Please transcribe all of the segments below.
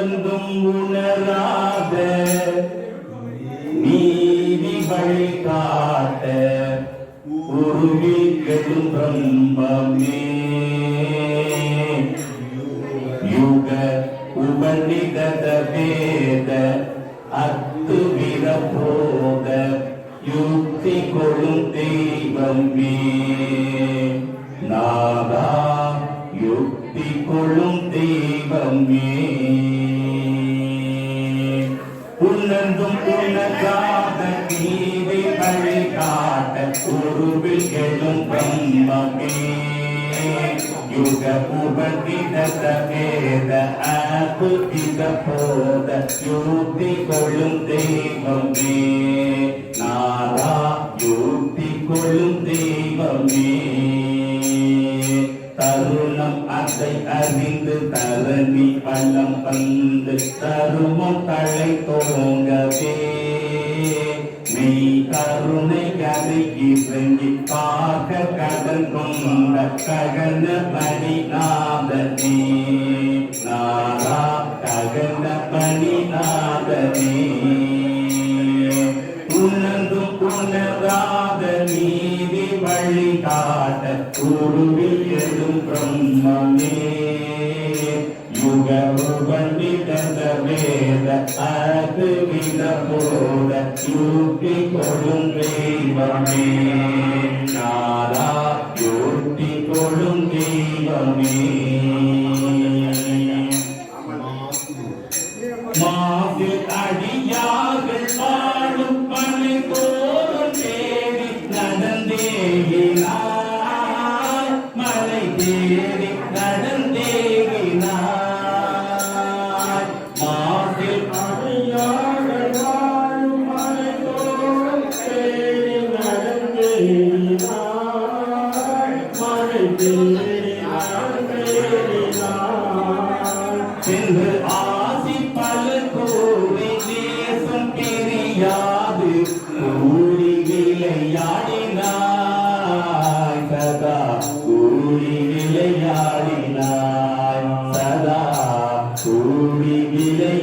என்றும் உணராத நீதி காட்ட உருவி கெடும் பிரம்மமே. யுக உபநிடத வேத அத்துவிர போத யுக்தி கொள்ளும் தெய்வமே. நாதா யுக்தி கொள்ளும் தெய்வமே. காட்ட எழும் பிரம்மமே யுக உபதித வேத அபுதித போத யுக்தி கொள்ளும் தெய்வமே நாதா யுக்தி கொள்ளும் தெய்வமே தருணம் அதை அறிந்து தரணி பள்ளம் வந்து தருமம் தலை தோங்கவே மெய் கருணை கதை இறங்கி பார்க்க கடல் கொண்ட ககன பணி நாதனே நாரா ககன பணி நாதனே உணர்ந்தும் உணராத நீதி வழி காட்ட குருவில் எழும் பிரம்மமே. யுக உபநிடத வேத அது வித போத யூட்டி கொள்ளும் தெய்வமே. நாரா யூட்டி கொள்ளும் தெரியாது கூடி விளையாடினாய் சதா கூடி விளையாடினாய் சதா கூடி விளையாடினாய்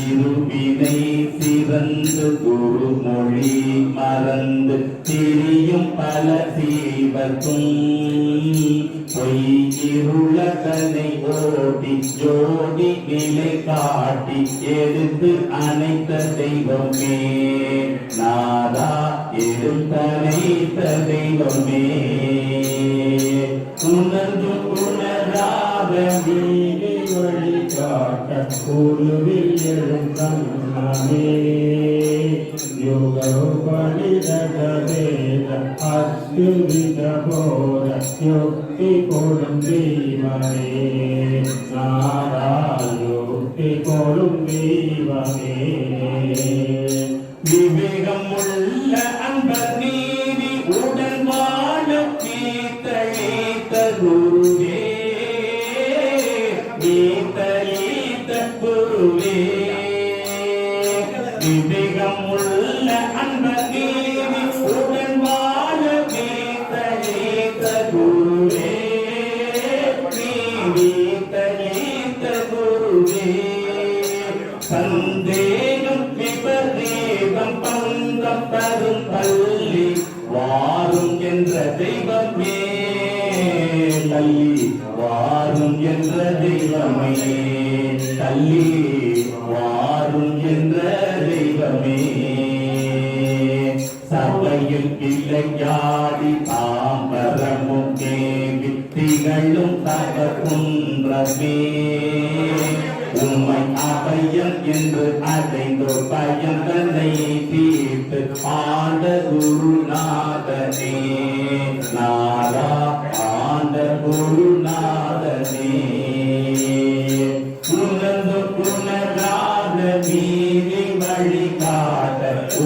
இருவினை சிறந்து குருமொழி மறந்து திரு பல பொய்யிருளதனை ஓடி ஜோடி விலை காட்டி எடுத்து அனைத்த தெய்வமே. நாதா எடுத்தனைத்த தெய்வமே. காட்ட குருவில் எழும் கண்ணமே யோக உபனிடத வேத அத்யுவித போத யுக்தி கொடும் தீவமே நாரா யுக்தி கொடும் தீவமே விவேகம் உள்ள அன்பர் நீதி உடன் வாழ கீத்தழித்த குருவே தள்ளி வாரும் என்ற தெய்வமே. சபையில் இல்லையாடி தாம்பரமும் தேவி திகழும் தகக்குன்றமே அபயம் என்று பயம் தன்னை தீர்த்து ஆண்ட குருநாதனே. நாரா ஆண்ட குருநாத காட்ட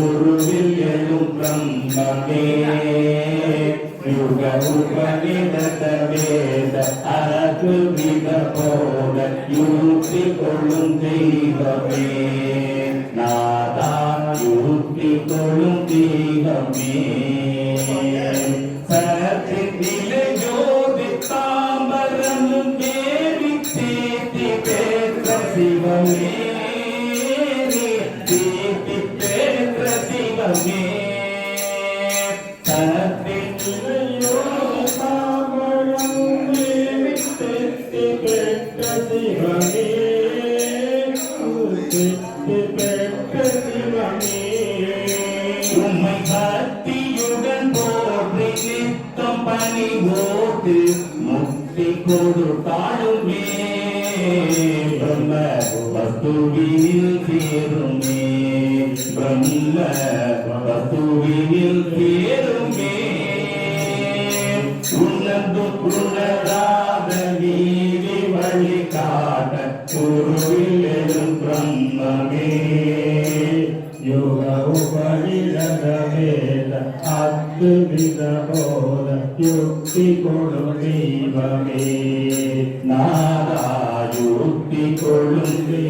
எழும் பிரம்மமே. யுக உபநிடத வேத அழகு வித போத யுக்தி கொள்ளும் தெய்வமே. நாதா யுக்தி கொள்ளும் தெய்வமே. முக்தி கொடுத்தாலுமே பிரம்ம வஸ்துவினில் சேருமே பிரம்ம வஸ்துவினில் சேருமே. காட்ட குருவில் எழும் பிரம்மமே யோக உபரிடத வேத அத்வித போத யுக்தி கொடு தெய்வமே நாராயுக்தி கொழுந்தே